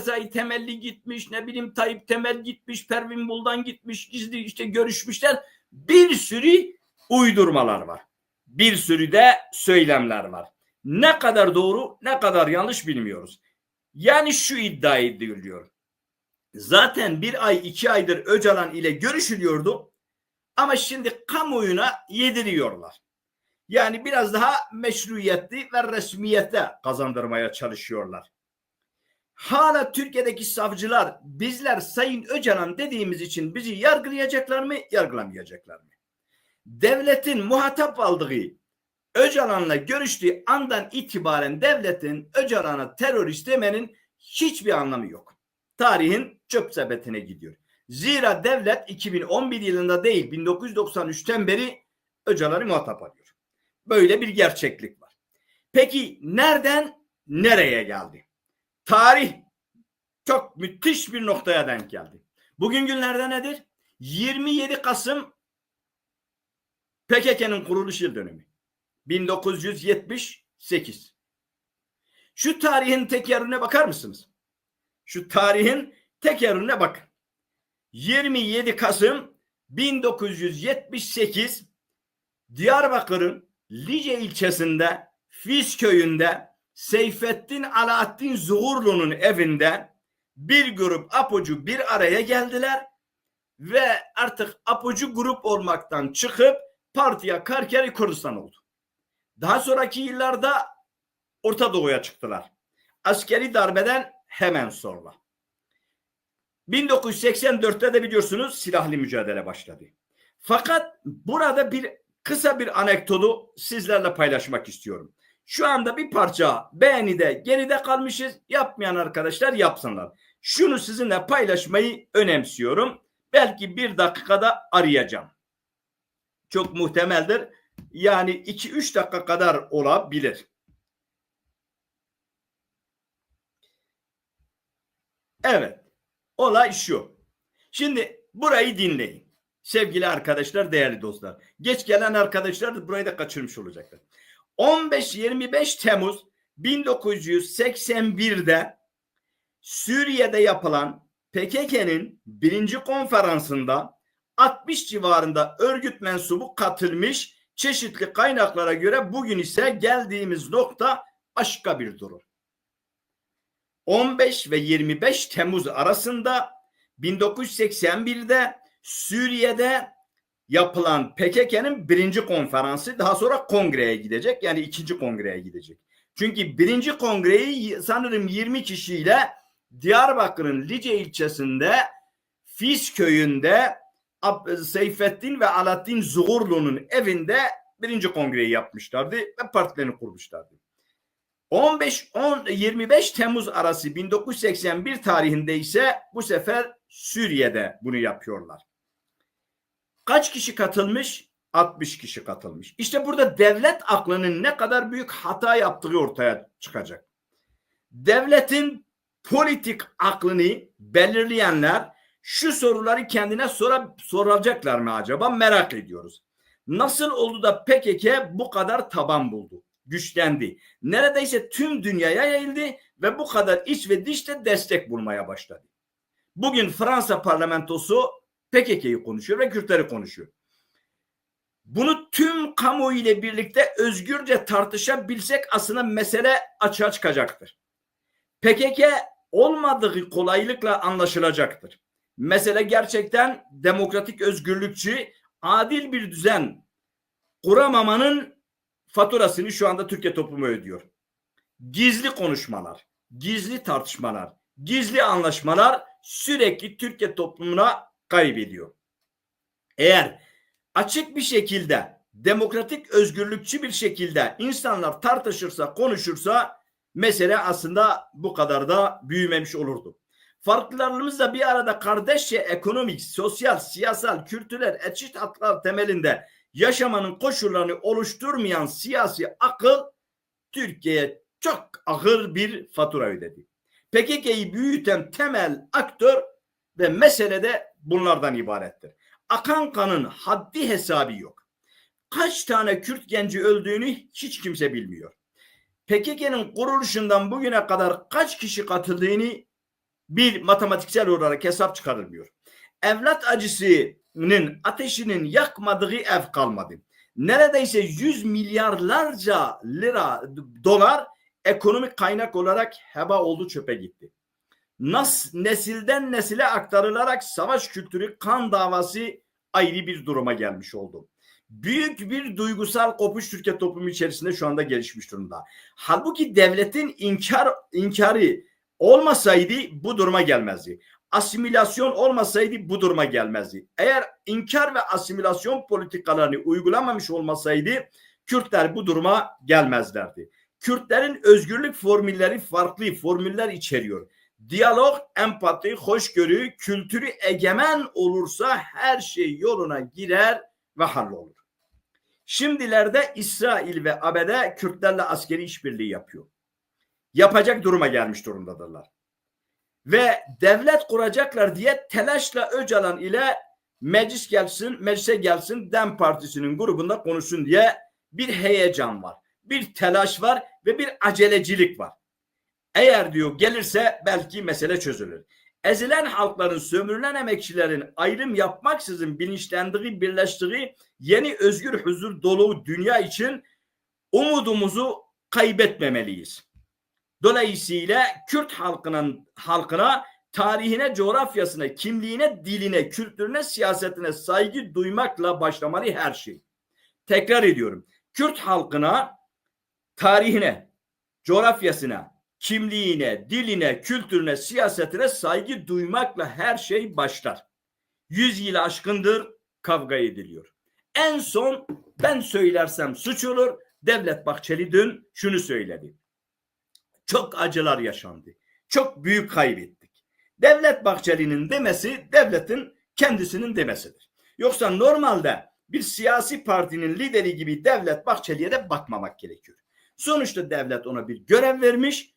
Sezai Temelli gitmiş, ne bileyim Tayyip Temel gitmiş, Pervin Buldan gitmiş, gizli işte görüşmüşler. Bir sürü uydurmalar var. Bir sürü de söylemler var. Ne kadar doğru, ne kadar yanlış bilmiyoruz. Yani şu iddia ediliyor. Zaten bir ay, iki aydır Öcalan ile görüşülüyordu. Ama şimdi kamuoyuna yediriyorlar. Yani biraz daha meşruiyetli ve resmiyete kazandırmaya çalışıyorlar. Hala Türkiye'deki savcılar bizler Sayın Öcalan dediğimiz için bizi yargılayacaklar mı, yargılamayacaklar mı? Devletin muhatap aldığı Öcalan'la görüştüğü andan itibaren devletin Öcalan'a terörist demenin hiçbir anlamı yok. Tarihin çöp sepetine gidiyor. Zira devlet 2011 yılında değil 1993'ten beri Öcalan'ı muhatap alıyor. Böyle bir gerçeklik var. Peki nereden nereye geldi? Tarih çok müthiş bir noktaya denk geldi. Bugün günlerde nedir? 27 Kasım PKK'nın kuruluş yıl dönümü. 1978. Şu tarihin tekerrürüne bakar mısınız? Şu tarihin tekerrürüne bakın. 27 Kasım 1978 Diyarbakır'ın Lice ilçesinde Fis köyünde Seyfettin Alaaddin Zuhurlu'nun evinde bir grup apocu bir araya geldiler ve artık apocu grup olmaktan çıkıp partiye Karkeri Kurdistan oldu. Daha sonraki yıllarda Orta Doğu'ya çıktılar. Askeri darbeden hemen sonra. 1984'te de biliyorsunuz silahlı mücadele başladı. Fakat burada bir kısa bir anekdotu sizlerle paylaşmak istiyorum. Şu anda bir parça beğenide geride kalmışız. Yapmayan arkadaşlar yapsınlar. Şunu sizinle paylaşmayı önemsiyorum. Belki bir dakikada arayacağım. Çok muhtemeldir. Yani 2-3 dakika kadar olabilir. Evet. Olay şu. Şimdi burayı dinleyin. Sevgili arkadaşlar, değerli dostlar. Geç gelen arkadaşlar da burayı da kaçırmış olacaklar. 15-25 Temmuz 1981'de Suriye'de yapılan PKK'nın birinci konferansında 60 civarında örgüt mensubu katılmış çeşitli kaynaklara göre bugün ise geldiğimiz nokta başka bir durum. 15 ve 25 Temmuz arasında 1981'de Suriye'de yapılan PKK'nın birinci konferansı daha sonra kongreye gidecek. Yani ikinci kongreye gidecek. Çünkü birinci kongreyi sanırım 20 kişiyle Diyarbakır'ın Lice ilçesinde Fis köyünde Seyfettin ve Alaaddin Zuhurlu'nun evinde birinci kongreyi yapmışlardı ve partilerini kurmuşlardı. 15 10 25 Temmuz arası 1981 tarihinde ise bu sefer Suriye'de bunu yapıyorlar. Kaç kişi katılmış? 60 kişi katılmış. İşte burada devlet aklının ne kadar büyük hata yaptığı ortaya çıkacak. Devletin politik aklını belirleyenler şu soruları kendine sora, soracaklar mı acaba merak ediyoruz. Nasıl oldu da PKK bu kadar taban buldu? Güçlendi. Neredeyse tüm dünyaya yayıldı ve bu kadar iç ve dışta destek bulmaya başladı. Bugün Fransa parlamentosu PKK'yı konuşuyor ve Kürtleri konuşuyor. Bunu tüm kamuoyu ile birlikte özgürce tartışabilsek aslında mesele açığa çıkacaktır. PKK olmadığı kolaylıkla anlaşılacaktır. Mesele gerçekten demokratik özgürlükçü, adil bir düzen kuramamanın faturasını şu anda Türkiye toplumu ödüyor. Gizli konuşmalar, gizli tartışmalar, gizli anlaşmalar sürekli Türkiye toplumuna kaybediyor. Eğer açık bir şekilde demokratik özgürlükçü bir şekilde insanlar tartışırsa, konuşursa mesele aslında bu kadar da büyümemiş olurdu. Farklılarımızla bir arada kardeşçe ekonomik, sosyal, siyasal, kültürel, eşit haklar temelinde yaşamanın koşullarını oluşturmayan siyasi akıl Türkiye'ye çok ağır bir fatura ödedi. PKK'yı büyüten temel aktör ve mesele de bunlardan ibarettir. Akan kanın haddi hesabı yok. Kaç tane Kürt genci öldüğünü hiç kimse bilmiyor. PKK'nın kuruluşundan bugüne kadar kaç kişi katıldığını bir matematiksel olarak hesap çıkarılmıyor. Evlat acısının ateşinin yakmadığı ev kalmadı. Neredeyse 100 milyarlarca lira dolar ekonomik kaynak olarak heba oldu çöpe gitti. Nas nesilden nesile aktarılarak savaş kültürü kan davası ayrı bir duruma gelmiş oldu. Büyük bir duygusal kopuş Türkiye toplumu içerisinde şu anda gelişmiş durumda. Halbuki devletin inkar inkarı olmasaydı bu duruma gelmezdi. Asimilasyon olmasaydı bu duruma gelmezdi. Eğer inkar ve asimilasyon politikalarını uygulamamış olmasaydı Kürtler bu duruma gelmezlerdi. Kürtlerin özgürlük formülleri farklı formüller içeriyor. Diyalog, empati, hoşgörü, kültürü egemen olursa her şey yoluna girer ve hallolur. Şimdilerde İsrail ve ABD Kürtlerle askeri işbirliği yapıyor. Yapacak duruma gelmiş durumdadırlar. Ve devlet kuracaklar diye telaşla Öcalan ile meclis gelsin, meclise gelsin Dem Partisi'nin grubunda konuşsun diye bir heyecan var. Bir telaş var ve bir acelecilik var. Eğer diyor gelirse belki mesele çözülür. Ezilen halkların, sömürülen emekçilerin ayrım yapmaksızın bilinçlendiği, birleştiği yeni özgür huzur dolu dünya için umudumuzu kaybetmemeliyiz. Dolayısıyla Kürt halkının halkına tarihine, coğrafyasına, kimliğine, diline, kültürüne, siyasetine saygı duymakla başlamalı her şey. Tekrar ediyorum. Kürt halkına tarihine, coğrafyasına, kimliğine, diline, kültürüne, siyasetine saygı duymakla her şey başlar. Yüz yıl aşkındır kavga ediliyor. En son ben söylersem suç olur. Devlet Bahçeli dün şunu söyledi. Çok acılar yaşandı. Çok büyük kaybettik. Devlet Bahçeli'nin demesi devletin kendisinin demesidir. Yoksa normalde bir siyasi partinin lideri gibi Devlet Bahçeli'ye de bakmamak gerekiyor. Sonuçta devlet ona bir görev vermiş